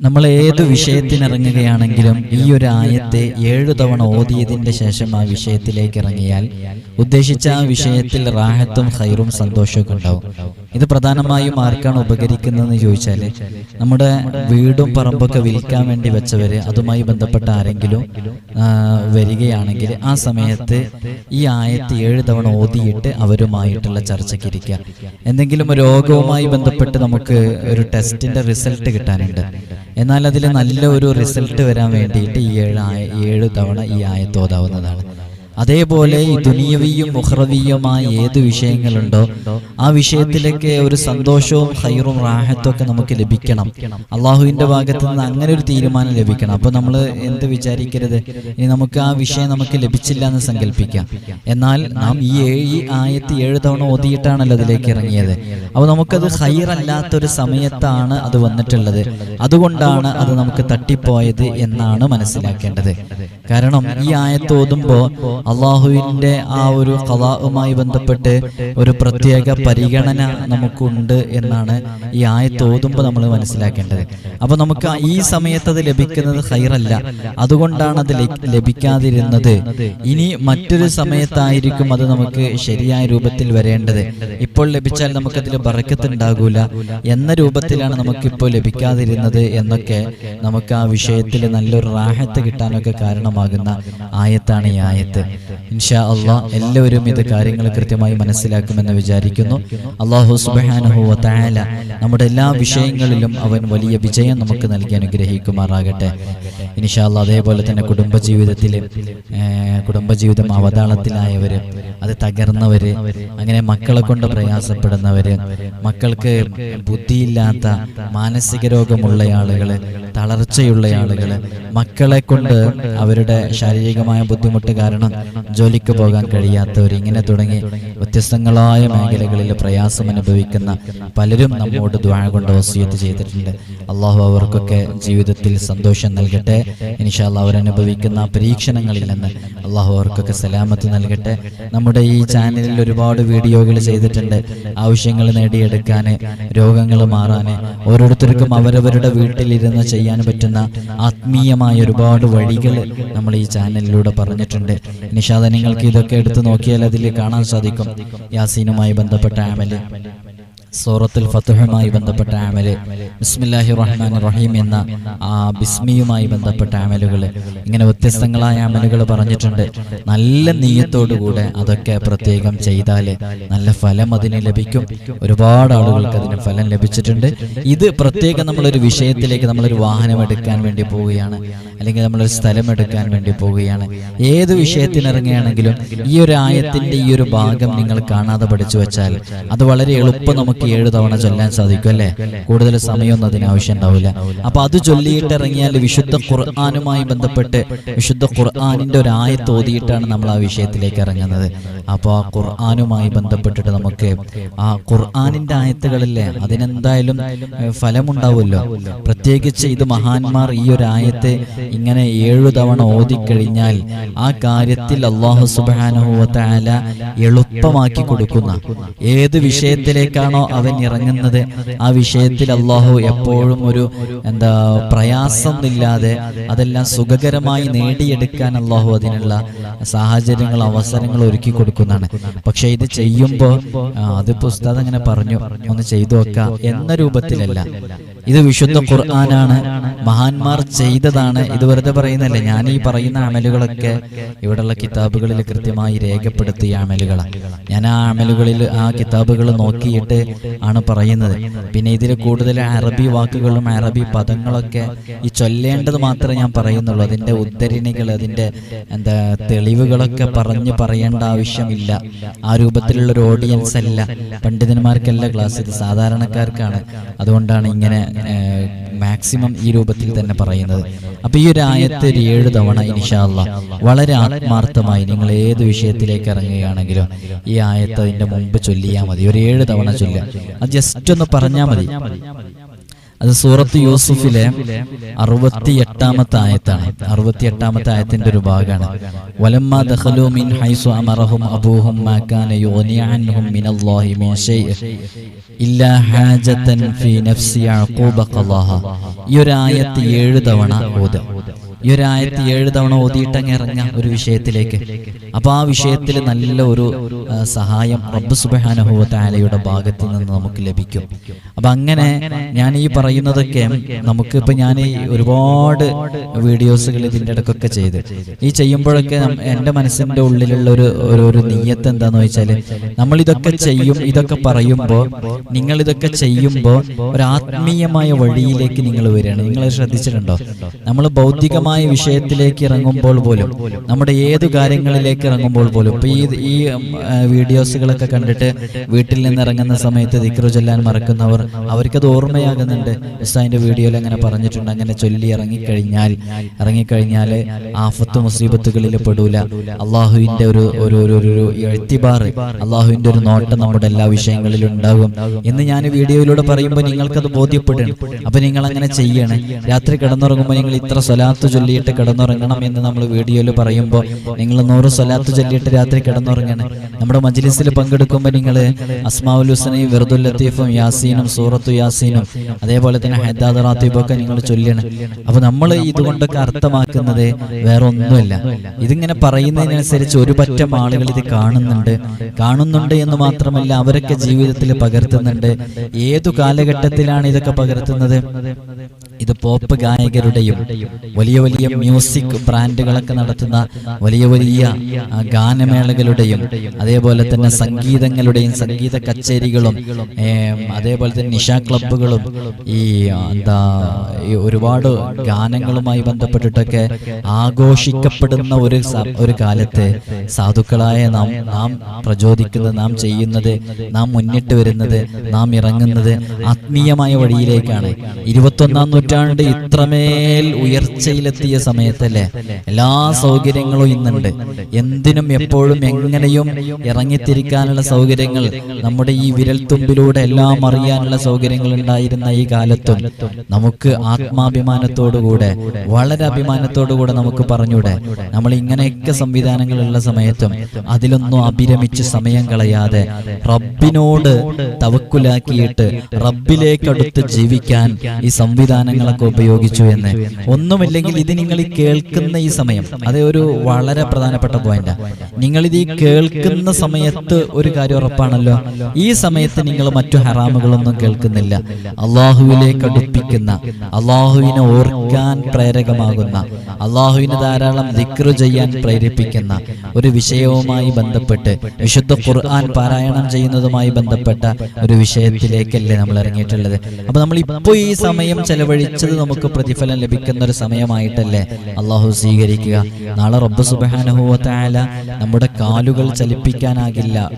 നമ്മൾ ഏത് വിഷയത്തിനിറങ്ങുകയാണെങ്കിലും ഈ ഒരു ആയത്തെ ഏഴു തവണ ഓതിയതിന്റെ ശേഷം ആ വിഷയത്തിലേക്ക് ഇറങ്ങിയാൽ ഉദ്ദേശിച്ച ആ വിഷയത്തിൽ റാഹത്തും ഹൈറും സന്തോഷവും ഉണ്ടാവും ഇത് പ്രധാനമായും ആർക്കാണ് ഉപകരിക്കുന്നതെന്ന് ചോദിച്ചാൽ നമ്മുടെ വീടും പറമ്പൊക്കെ വിൽക്കാൻ വേണ്ടി വെച്ചവര് അതുമായി ബന്ധപ്പെട്ട ആരെങ്കിലും വരികയാണെങ്കിൽ ആ സമയത്ത് ഈ ആയത്ത് ഏഴ് തവണ ഓതിയിട്ട് അവരുമായിട്ടുള്ള ചർച്ചയ്ക്ക് ഇരിക്കുക. എന്തെങ്കിലും രോഗവുമായി ബന്ധപ്പെട്ട് നമുക്ക് ഒരു ടെസ്റ്റിന്റെ റിസൾട്ട് കിട്ടാനുണ്ട്. എന്നാൽ അതിൽ നല്ല ഒരു റിസൾട്ട് വരാൻ വേണ്ടിയിട്ട് ഈ ഏഴ് ഏഴ് തവണ ഈ ആയത്ത് ഓതാവുന്നതാണ്. അതേപോലെ ഈ ദുനിയവിയും മുഹ്റവിയുമായ ഏത് വിഷയങ്ങളുണ്ടോ ആ വിഷയത്തിലേക്ക് ഒരു സന്തോഷവും ഹൈറും റാഹത്തും ഒക്കെ നമുക്ക് ലഭിക്കണം. അള്ളാഹുവിന്റെ ഭാഗത്ത് നിന്ന് അങ്ങനെ ഒരു തീരുമാനം ലഭിക്കണം. അപ്പൊ നമ്മൾ എന്ത് വിചാരിക്കരുത്? ഇനി നമുക്ക് ആ വിഷയം നമുക്ക് ലഭിച്ചില്ല എന്ന് സങ്കല്പിക്കാം. എന്നാൽ നാം ഈ ഏഴ് ഈ ആയത്ത് ഏഴ് തവണ ഓതിയിട്ടാണല്ലോ അതിലേക്ക് ഇറങ്ങിയത്. അപ്പൊ നമുക്കത് ഹൈറല്ലാത്തൊരു സമയത്താണ് അത് വന്നിട്ടുള്ളത്. അതുകൊണ്ടാണ് അത് നമുക്ക് തട്ടിപ്പോയത് എന്നാണ് മനസ്സിലാക്കേണ്ടത്. കാരണം ഈ ആയത്ത് ഓതുമ്പോൾ അള്ളാഹുവിന്റെ ആ ഒരു കലാവുമായി ബന്ധപ്പെട്ട് ഒരു പ്രത്യേക പരിഗണന നമുക്കുണ്ട് എന്നാണ് ഈ ആയത്ത് ഓതുമ്പോൾ നമ്മൾ മനസ്സിലാക്കേണ്ടത്. അപ്പൊ നമുക്ക് ഈ സമയത്ത് അത് ലഭിക്കുന്നത് ഹൈറല്ല അതുകൊണ്ടാണ് അത് ലഭിക്കാതിരുന്നത്. ഇനി മറ്റൊരു സമയത്തായിരിക്കും അത് നമുക്ക് ശരിയായ രൂപത്തിൽ വരേണ്ടത്. ഇപ്പോൾ ലഭിച്ചാൽ നമുക്കതിൽ ബറക്കത്ത് ഉണ്ടാകൂല എന്ന രൂപത്തിലാണ് നമുക്കിപ്പോൾ ലഭിക്കാതിരുന്നത് എന്നൊക്കെ നമുക്ക് ആ വിഷയത്തിൽ നല്ലൊരു റാഹത്ത് കിട്ടാനൊക്കെ കാരണമാകുന്ന ആയത്താണ് ഈ ആയത്ത്. ഇൻഷാ അള്ളാഹ് എല്ലാവരും ഇത് കാര്യങ്ങൾ കൃത്യമായി മനസ്സിലാക്കുമെന്ന് വിചാരിക്കുന്നു. അള്ളാഹു സുബാനഹു തായാല നമ്മുടെ എല്ലാ വിഷയങ്ങളിലും അവൻ വലിയ വിജയം നമുക്ക് നൽകി അനുഗ്രഹിക്കുമാറാകട്ടെ. ഇൻഷാ അള്ളാഹ് അതേപോലെ തന്നെ കുടുംബജീവിതത്തിൽ കുടുംബജീവിതം അവതാളത്തിലായവര് അത് തകർന്നവര് അങ്ങനെ മക്കളെ കൊണ്ട് പ്രയാസപ്പെടുന്നവര് മക്കൾക്ക് ബുദ്ധിയില്ലാത്ത മാനസിക രോഗമുള്ള ആളുകൾ തളർച്ചയുള്ള ആളുകൾ മക്കളെ കൊണ്ട് അവരുടെ ശാരീരികമായ ബുദ്ധിമുട്ട് കാരണം ജോലിക്ക് പോകാൻ കഴിയാത്തവർ ഇങ്ങനെ തുടങ്ങി വ്യത്യസ്തങ്ങളായ മേഖലകളിൽ പ്രയാസം അനുഭവിക്കുന്ന പലരും നമ്മോട് ദ്വാഴ കൊണ്ട് വസിയത്ത് ചെയ്തിട്ടുണ്ട്. അള്ളാഹു അവർക്കൊക്കെ ജീവിതത്തിൽ സന്തോഷം നൽകട്ടെ. ഇൻഷാല്ല അവരനുഭവിക്കുന്ന പരീക്ഷണങ്ങളിൽ നിന്ന് അള്ളാഹു അവർക്കൊക്കെ സലാമത്ത് നൽകട്ടെ. നമ്മുടെ ഈ ചാനലിൽ ഒരുപാട് വീഡിയോകൾ ചെയ്തിട്ടുണ്ട്. ആവശ്യങ്ങൾ നേടിയെടുക്കാൻ രോഗങ്ങൾ മാറാൻ ഓരോരുത്തർക്കും അവരവരുടെ വീട്ടിലിരുന്ന് ചെയ്യാൻ പറ്റുന്ന ആത്മീയമായ ഒരുപാട് വഴികൾ നമ്മൾ ഈ ചാനലിലൂടെ പറഞ്ഞിട്ടുണ്ട്. നിഷാദ നിങ്ങൾക്ക് ഇതൊക്കെ എടുത്തു നോക്കിയാൽ അതിൽ കാണാൻ സാധിക്കും. യാസീനുമായി ബന്ധപ്പെട്ട ആമൽ. സൂറത്തുൽ ഫത്തുഹുമായി ബന്ധപ്പെട്ട ആമൽ ബിസ്മില്ലാഹി റഹ്മാൻ റഹീം എന്ന ആ ബിസ്മിയുമായി ബന്ധപ്പെട്ട ആമലുകൾ ഇങ്ങനെ വ്യത്യസ്തങ്ങളായ ആമലുകൾ പറഞ്ഞിട്ടുണ്ട്. നല്ല നീയത്തോടുകൂടെ അതൊക്കെ പ്രത്യേകം ചെയ്താൽ നല്ല ഫലം അതിന് ലഭിക്കും. ഒരുപാട് ആളുകൾക്ക് അതിന് ഫലം ലഭിച്ചിട്ടുണ്ട്. ഇത് പ്രത്യേകം നമ്മളൊരു വിഷയത്തിലേക്ക് നമ്മളൊരു വാഹനം എടുക്കാൻ വേണ്ടി പോവുകയാണ്. അല്ലെങ്കിൽ നമ്മളൊരു സ്ഥലം എടുക്കാൻ വേണ്ടി പോവുകയാണ്. ഏത് വിഷയത്തിനിറങ്ങുകയാണെങ്കിലും ഈ ഒരു ആയത്തിന്റെ ഈ ഒരു ഭാഗം നിങ്ങൾ കാണാതെ പഠിച്ചു വെച്ചാൽ അത് വളരെ എളുപ്പം നമുക്ക് ഏഴ് തവണ ചൊല്ലാൻ സാധിക്കും അല്ലേ? കൂടുതൽ സമയമൊന്നും അതിന് ആവശ്യം ഉണ്ടാവില്ല അപ്പൊ അത് ചൊല്ലിയിട്ട് ഇറങ്ങിയാൽ വിശുദ്ധ ഖുർആാനുമായി ബന്ധപ്പെട്ട് വിശുദ്ധ ഖുർആാനിന്റെ ഒരു ആയത്ത് ഓതിയിട്ടാണ് നമ്മൾ ആ വിഷയത്തിലേക്ക് ഇറങ്ങുന്നത്. അപ്പോൾ ആ ഖുർആാനുമായി ബന്ധപ്പെട്ടിട്ട് നമുക്ക് ആ ഖുർആാനിന്റെ ആയത്തുകളില്ലേ അതിനെന്തായാലും ഫലമുണ്ടാവുമല്ലോ. പ്രത്യേകിച്ച് ഇത് മഹാന്മാർ ഈ ഒരു ആയത്ത് ഇങ്ങനെ ഏഴു തവണ ഓതിക്കഴിഞ്ഞാൽ ആ കാര്യത്തിൽ അള്ളാഹു സുബാനുഭവത്താല എളുപ്പമാക്കി കൊടുക്കുന്ന. ഏത് വിഷയത്തിലേക്കാണോ അവൻ ഇറങ്ങുന്നത്. ആ വിഷയത്തിൽ അള്ളാഹു എപ്പോഴും ഒരു എന്താ പ്രയാസം ഇല്ലാതെ അതെല്ലാം സുഖകരമായി നേടിയെടുക്കാൻ അള്ളാഹു അതിനുള്ള സാഹചര്യങ്ങൾ അവസരങ്ങൾ ഒരുക്കി കൊടുക്കുന്നതാണ്. പക്ഷെ ഇത് ചെയ്യുമ്പോൾ അതിപ്പോ ഉസ്താദ് അങ്ങനെ പറഞ്ഞു. ഒന്ന് ചെയ്തു വെക്കാം. എന്ന രൂപത്തിലല്ല. ഇത് വിശുദ്ധ ഖുർആനാണ്. മഹാന്മാർ ചെയ്തതാണ്. ഇത് വെറുതെ പറയുന്നല്ലേ ഞാൻ ഈ പറയുന്ന അമലുകളൊക്കെ ഇവിടെയുള്ള കിതാബുകളിൽ കൃത്യമായി രേഖപ്പെടുത്തിയ അമലുകളാണ് ഞാൻ ആ അമലുകളിൽ ആ കിതാബുകൾ നോക്കിയിട്ട് ആണ് പറയുന്നത്. പിന്നെ ഇതിൽ കൂടുതൽ അറബി വാക്കുകളും അറബി പദങ്ങളൊക്കെ ഈ ചൊല്ലേണ്ടത് മാത്രമേ ഞാൻ പറയുന്നുള്ളൂ. അതിന്റെ ഉദ്ധരണികൾ അതിന്റെ എന്താ തെളിവുകളൊക്കെ പറഞ്ഞ് പറയേണ്ട ആവശ്യമില്ല. ആ രൂപത്തിലുള്ള ഒരു ഓഡിയൻസ് അല്ല. പണ്ഡിതന്മാർക്കല്ല ക്ലാസ് ഇത്. സാധാരണക്കാർക്കാണ്. അതുകൊണ്ടാണ് ഇങ്ങനെ മാക്സിമം ഈ രൂപത്തിൽ തന്നെ പറയുന്നത്. അപ്പൊ ഈ ഒരു ആയത്ത് ഏഴ് തവണ ഇൻഷാല്ല വളരെ ആത്മാർത്ഥമായി നിങ്ങൾ ഏത് വിഷയത്തിലേക്ക് ഇറങ്ങുകയാണെങ്കിലും ഈ ആയത്ത് അതിന്റെ മുമ്പ് ചൊല്ലിയാൽ മതി. ഒരു ഏഴ് തവണ ചൊല്ലുക. അത് ജസ്റ്റ് ഒന്ന് പറഞ്ഞാൽ മതി. അത് സൂറത്ത് യൂസുഫിലെ അറുപത്തി എട്ടാമത്തെ ആയത്താണ്. അറുപത്തി എട്ടാമത്തെ ആയത്തിന്റെ ഒരു ഭാഗമാണ്. വലമ്മ ദഖലു മിൻ ഹൈസു അമറഹും അബൂഹും മാ കാന യുഗ്നി അൻഹും മിൻ ഷൈഇ ഇല്ലാ ഹാജതൻ ഫീ നഫ്സി യഅഖൂബ ഖളാഹ ഈ ഒരു ആയത്ത് ഏഴ് തവണ ഓതുക. ഈ ഒരു ആയത്ത് ഏഴ് തവണ ഓതിയിട്ടങ്ങ് ഇറങ്ങാം ഒരു വിഷയത്തിലേക്ക്. അപ്പൊ ആ വിഷയത്തിൽ നല്ല ഒരു സഹായം റബ്ബ് സുബാനഹുവത്താലയുടെ ഭാഗത്ത് നിന്ന് നമുക്ക് ലഭിക്കും. അപ്പൊ അങ്ങനെ ഞാൻ ഈ പറയുന്നതൊക്കെ നമുക്ക് ഇപ്പൊ ഞാൻ ഈ ഒരുപാട് വീഡിയോസുകൾ ഇതിന്റെ ഇടക്കൊക്കെ ചെയ്ത്. ഈ ചെയ്യുമ്പോഴൊക്കെ എന്റെ മനസ്സിന്റെ ഉള്ളിലുള്ള ഒരു ഒരു നീയത്ത് എന്താന്ന് വെച്ചാൽ നമ്മൾ ഇതൊക്കെ ചെയ്യും ഇതൊക്കെ പറയുമ്പോൾ നിങ്ങൾ ഇതൊക്കെ ചെയ്യുമ്പോൾ ഒരു ആത്മീയമായ വഴിയിലേക്ക് നിങ്ങൾ വരികയാണ്. നിങ്ങൾ ശ്രദ്ധിച്ചിട്ടുണ്ടോ? നമ്മൾ ഭൗതികമായ വിഷയത്തിലേക്ക് ഇറങ്ങുമ്പോൾ പോലും നമ്മുടെ ഏതു കാര്യങ്ങളിലേക്ക് ഇറങ്ങുമ്പോൾ പോലും ഇപ്പൊ ഈ ഈ വീഡിയോസുകളൊക്കെ കണ്ടിട്ട് വീട്ടിൽ നിന്ന് ഇറങ്ങുന്ന സമയത്ത് ദിക്റു ചൊല്ലാൻ മറക്കുന്നവർ അവർക്കത് ഓർമ്മയാകുന്നുണ്ട്. ഉസ്താദിന്റെ വീഡിയോയിൽ അങ്ങനെ പറഞ്ഞിട്ടുണ്ട്. അങ്ങനെ ചൊല്ലി ഇറങ്ങിക്കഴിഞ്ഞാൽ ഇറങ്ങിക്കഴിഞ്ഞാൽ ആഫത്ത് മുസീബത്തുകളിൽ പെടൂല. അള്ളാഹുവിന്റെ ഒരു ഒരു ഒരു എഴുത്തിബാർ അള്ളാഹുവിന്റെ ഒരു നോട്ടം നമ്മുടെ എല്ലാ വിഷയങ്ങളിലും ഉണ്ടാകും. എന്ന് ഞാൻ വീഡിയോയിലൂടെ പറയുമ്പോൾ നിങ്ങൾക്കത് ബോധ്യപ്പെടണം അപ്പൊ നിങ്ങൾ അങ്ങനെ ചെയ്യണേ. രാത്രി കിടന്നുറങ്ങുമ്പോൾ നിങ്ങൾ ഇത്ര സ്വലാത്ത് ചൊല്ലിയിട്ട് കിടന്നുറങ്ങണം എന്ന് നമ്മൾ വീഡിയോയിൽ പറയുമ്പോൾ നിങ്ങൾ നൂറ് സ്വലാത്ത് ചൊല്ലിയിട്ട് രാത്രി കിടന്നുറങ്ങണം. നമ്മുടെ മജ്ലിസിൽ പങ്കെടുക്കുമ്പോൾ നിങ്ങൾ അസ്മാഉൽ ഹുസനയും വെറുതുൽ ലത്തീഫും യാസീനും സൂറത്തു യാസീനും അതേപോലെ തന്നെ ഹൈദാദ് റാത്തീബൊക്കെ നിങ്ങൾ ചൊല്ലണം അപ്പൊ നമ്മൾ ഇതുകൊണ്ടൊക്കെ അർത്ഥമാക്കുന്നത് വേറെ ഒന്നുമില്ല ഇതിങ്ങനെ പറയുന്നതിനനുസരിച്ച് ഒരു പറ്റം ആളുകൾ ഇത് കാണുന്നുണ്ട്. കാണുന്നുണ്ട് എന്ന് മാത്രമല്ല അവരൊക്കെ ജീവിതത്തിൽ പകർത്തുന്നുണ്ട്. ഏതു കാലഘട്ടത്തിലാണ് ഇതൊക്കെ പകർത്തുന്നത്? ഇത് പോപ്പ് ഗായകരുടെയും വലിയ വലിയ മ്യൂസിക് ബ്രാൻഡുകളൊക്കെ നടത്തുന്ന വലിയ വലിയ ഗാനമേളകളുടെയും അതേപോലെ തന്നെ സംഗീതങ്ങളുടെയും സംഗീത കച്ചേരികളും അതേപോലെ തന്നെ നിഷ ക്ലബുകളും ഈ എന്താ ഒരുപാട് ഗാനങ്ങളുമായി ബന്ധപ്പെട്ടിട്ടൊക്കെ ആഘോഷിക്കപ്പെടുന്ന ഒരു ഒരു കാലത്തെ സാധുക്കളായ നാം നാം പ്രചോദിക്കുന്നത് നാം ചെയ്യുന്നത് നാം മുന്നിട്ട് വരുന്നത് നാം ഇറങ്ങുന്നത് ആത്മീയമായ വഴിയിലേക്കാണ്. ഇരുപത്തൊന്നാം ഇത്രമേൽ ഉയർച്ചയിലെത്തിയ സമയത്തല്ലേ? എല്ലാ സൗകര്യങ്ങളും ഇന്നുണ്ട്. എന്തിനും എപ്പോഴും എങ്ങനെയും ഇറങ്ങിത്തിരിക്കാനുള്ള സൗകര്യങ്ങൾ നമ്മുടെ ഈ വിരൽത്തുമ്പിലൂടെ എല്ലാം അറിയാനുള്ള സൗകര്യങ്ങൾ ഉണ്ടായിരുന്ന ഈ കാലത്തും നമുക്ക് ആത്മാഭിമാനത്തോടുകൂടെ വളരെ അഭിമാനത്തോടുകൂടെ നമുക്ക് പറഞ്ഞൂടെ നമ്മൾ ഇങ്ങനെയൊക്കെ സംവിധാനങ്ങളുള്ള സമയത്തും അതിലൊന്നും അഭിരമിച്ച് സമയം കളയാതെ റബ്ബിനോട് തവക്കുലാക്കിയിട്ട് റബ്ബിലേക്കടുത്ത് ജീവിക്കാൻ ഈ സംവിധാനങ്ങളൊക്കെ ഉപയോഗിച്ചു എന്ന്. ഒന്നുമില്ലെങ്കിൽ ഇത് നിങ്ങൾ ഈ കേൾക്കുന്ന ഈ സമയം. അത് ഒരു വളരെ പ്രധാനപ്പെട്ട പോയിന്റ് നിങ്ങൾ ഇത് ഈ കേൾക്കുന്ന സമയത്ത് ഒരു കാര്യം ഉറപ്പാണല്ലോ. ഈ സമയത്ത് നിങ്ങൾ മറ്റു ഹറാമുകളൊന്നും കേൾക്കുന്നില്ല. അള്ളാഹുവിലേക്ക് അടുപ്പിക്കുന്ന അള്ളാഹുവിനെ ഓർക്കാൻ പ്രേരകമാകുന്ന അള്ളാഹുവിന് ധാരാളം ദിക്റു ചെയ്യാൻ പ്രേരിപ്പിക്കുന്ന ഒരു വിഷയവുമായി ബന്ധപ്പെട്ട് വിശുദ്ധ ഖുർആൻ പാരായണം ചെയ്യുന്നതുമായി ബന്ധപ്പെട്ട ഒരു വിഷയത്തിലേക്കല്ലേ നമ്മൾ ഇറങ്ങിയിട്ടുള്ളത്. അപ്പൊ നമ്മൾ ഇപ്പോൾ ഈ സമയം ചെലവഴിച്ചത് നമുക്ക് പ്രതിഫലം ലഭിക്കുന്ന ഒരു സമയമായിട്ടല്ലേ? അള്ളാഹു സ്വീകരിക്കുക. നാളെ റബ്ബ് സുബാനുഭവത്തായ നമ്മുടെ കാലുകൾ ചലിപ്പിക്കാനാകില്ല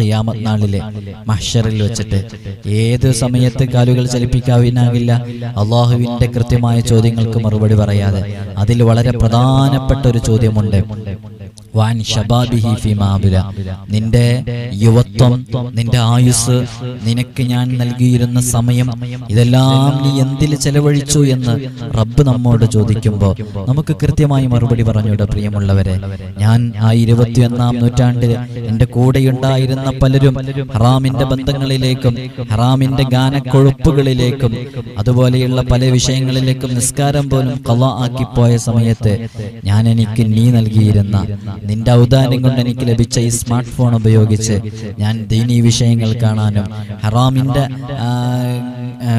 ഖിയാമത്ത് നാളിലെ മഹ്ഷറിൽ വെച്ചിട്ട്. ഏത് സമയത്ത് കാലുകൾ ചലിപ്പിക്കാവിനാകില്ല? അള്ളാഹുവിന്റെ കൃത്യമായ ചോദ്യങ്ങൾക്ക് മറുപടി പറയാതെ. അതിൽ വളരെ പ്രധാനപ്പെട്ട ഒരു ചോദ്യമുണ്ട്. വാൻ ഷബാബിഹി ഫി നിന്റെ യുവത്വം നിന്റെ ആയുസ് നിനക്ക് ഞാൻ നൽകിയിരുന്ന സമയം ഇതെല്ലാം നീ എന്തിൽ ചെലവഴിച്ചു എന്ന് റബ്ബ് നമ്മോട് ചോദിക്കുമ്പോൾ നമുക്ക് കൃത്യമായി മറുപടി പറഞ്ഞുകൂടെ പ്രിയമുള്ളവരെ. ഞാൻ ആ ഇരുപത്തിയൊന്നാം നൂറ്റാണ്ടിൽ എന്റെ കൂടെയുണ്ടായിരുന്ന പലരും ഹറാമിന്റെ ബന്ധങ്ങളിലേക്കും ഹറാമിന്റെ ഗാനക്കൊഴുപ്പുകളിലേക്കും അതുപോലെയുള്ള പല വിഷയങ്ങളിലേക്കും നിസ്കാരം പോലും കല ആക്കിപ്പോയ സമയത്ത് ഞാൻ എനിക്ക് നീ നൽകിയിരുന്ന നിന്റെ ഔദാര്യം കൊണ്ട് എനിക്ക് ലഭിച്ച ഈ സ്മാർട്ട് ഫോൺ ഉപയോഗിച്ച് ഞാൻ ദീനീ വിഷയങ്ങൾ കാണാനും ഹറാമിന്റെ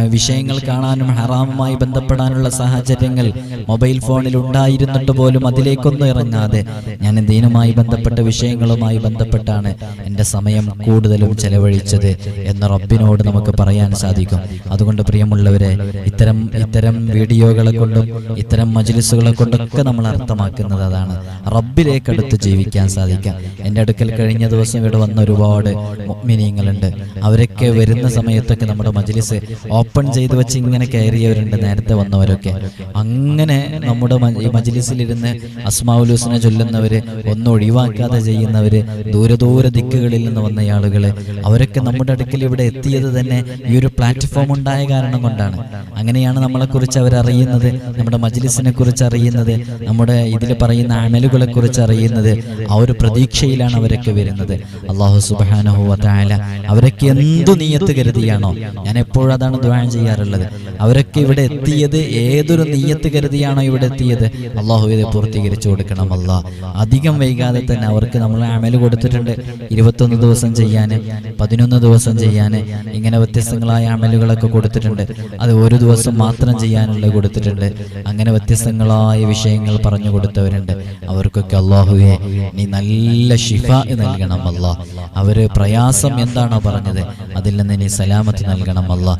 വിഷയങ്ങൾ കാണാനും ഹറാമുമായി ബന്ധപ്പെടാനുള്ള സാഹചര്യങ്ങൾ മൊബൈൽ ഫോണിൽ ഉണ്ടായിരുന്നിട്ട് പോലും അതിലേക്കൊന്നും ഇറങ്ങാതെ ഞാൻ ദീനുമായി ബന്ധപ്പെട്ട വിഷയങ്ങളുമായി ബന്ധപ്പെട്ടാണ് എന്റെ സമയം കൂടുതലും ചെലവഴിച്ചത് എന്ന റബ്ബിനോട് നമുക്ക് പറയാൻ സാധിക്കും. അതുകൊണ്ട് പ്രിയമുള്ളവരെ ഇത്തരം ഇത്തരം വീഡിയോകളെ കൊണ്ടും ഇത്തരം മജിലിസുകളെ കൊണ്ടൊക്കെ നമ്മൾ അർത്ഥമാക്കുന്നത് അതാണ്. റബ്ബിലേക്കടുത്ത് ജീവിക്കാൻ സാധിക്കാം. എന്റെ അടുക്കൽ കഴിഞ്ഞ ദിവസം ഇവിടെ വന്ന ഒരുപാട് മിനിയങ്ങളുണ്ട് അവരൊക്കെ വരുന്ന സമയത്തൊക്കെ നമ്മുടെ മജ്ലിസ് ഓപ്പൺ ചെയ്ത് വെച്ച് ഇങ്ങനെ കയറിയവരുണ്ട് നേരത്തെ വന്നവരൊക്കെ. അങ്ങനെ നമ്മുടെ മജ്ലിസിലിരുന്ന് അസ്മാവുലൂസിനെ ചൊല്ലുന്നവര് ഒന്നും ഒഴിവാക്കാതെ ചെയ്യുന്നവര് ദൂരെ ദൂരെ ദിക്കുകളിൽ നിന്ന് വന്ന ആളുകൾ അവരൊക്കെ നമ്മുടെ അടുക്കൽ ഇവിടെ എത്തിയത് തന്നെ ഈ ഒരു പ്ലാറ്റ്ഫോം ഉണ്ടായ കാരണം കൊണ്ടാണ്. അങ്ങനെയാണ് നമ്മളെ കുറിച്ച് അവരറിയുന്നത്. നമ്മുടെ മജ്ലിസിനെ കുറിച്ച് അറിയുന്നത് നമ്മുടെ ഇതിൽ പറയുന്ന അമലുകളെ കുറിച്ച് അറിയുന്നത് ആ ഒരു പ്രതീക്ഷയിലാണ് അവരൊക്കെ വരുന്നത്. അള്ളാഹു സുബാനഹു അവരൊക്കെ എന്തു നീയത്ത് കരുതിയാണോ? ഞാൻ എപ്പോഴും അതാണ് ദ്വാൻ ചെയ്യാറുള്ളത്. അവരൊക്കെ ഇവിടെ എത്തിയത് ഏതൊരു നീയത്ത് കരുതിയാണോ ഇവിടെ എത്തിയത്? അള്ളാഹു ഇത് പൂർത്തീകരിച്ചു കൊടുക്കണം അല്ല. അധികം വൈകാതെ തന്നെ അവർക്ക് നമ്മൾ അമൽ കൊടുത്തിട്ടുണ്ട്. ഇരുപത്തൊന്ന് ദിവസം ചെയ്യാൻ പതിനൊന്ന് ദിവസം ചെയ്യാൻ ഇങ്ങനെ വ്യത്യസ്തങ്ങളായ അമലുകളൊക്കെ കൊടുത്തിട്ടുണ്ട്. അത് ഒരു ദിവസം മാത്രം ചെയ്യാനുള്ള കൊടുത്തിട്ടുണ്ട്. അങ്ങനെ വ്യത്യസ്തങ്ങളായ വിഷയങ്ങൾ പറഞ്ഞു കൊടുത്തവരുണ്ട്. അവർക്കൊക്കെ അള്ളാഹുവെ നീ നല്ല ഷിഫ നൽകണം അല്ല. അവർ പ്രയാസം എന്താണോ പറഞ്ഞത് അതിൽ നിന്ന് നീ സലാമത്ത് നൽകണം അല്ലാ.